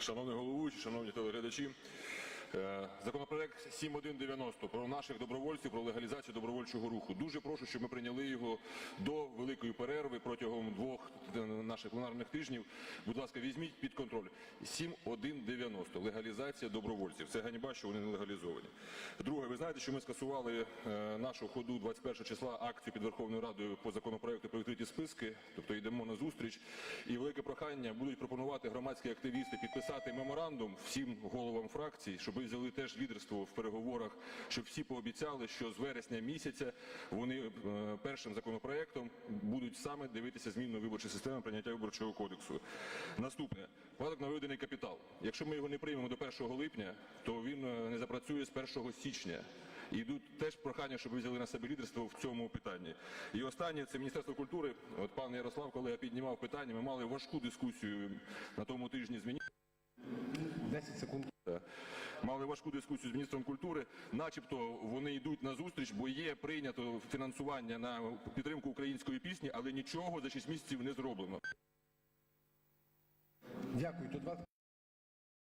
Шановний головуючий, шановні телеглядачі, е, законопроект 7190 про наших добровольців, про легалізацію добровольчого руху. Дуже прошу, щоб ми прийняли його до великої перерви протягом двох е, наших пленарних тижнів. Будь ласка, візьміть під контроль 7190 легалізація добровольців. Це ганьба, що вони не легалізовані. Ви знаєте, що ми скасували е, нашу ходу 21 числа акцію під Верховною Радою по законопроекту про відкриті списки, тобто йдемо на зустріч. І велике прохання будуть пропонувати громадські активісти підписати меморандум всім головам фракцій, щоб взяли теж лідерство в переговорах, щоб всі пообіцяли, що з вересня місяця вони е, першим законопроектом будуть саме дивитися зміну виборчої системи прийняття виборчого кодексу. Наступне податок на виведений капітал. Якщо ми його не приймемо до 1 липня, то він е, не запрацює з 1 січня. І йдуть теж прохання, щоб ви взяли на себе лідерство в цьому питанні. І останнє це Міністерство культури. От пан Ярослав, коли я піднімав питання, ми мали важку дискусію на тому тижні з міністром. 10 секунд. Мали важку дискусію з міністром культури, начебто вони йдуть на зустріч, бо є прийнято фінансування на підтримку української пісні, але нічого за 6 місяців не зроблено. Дякую.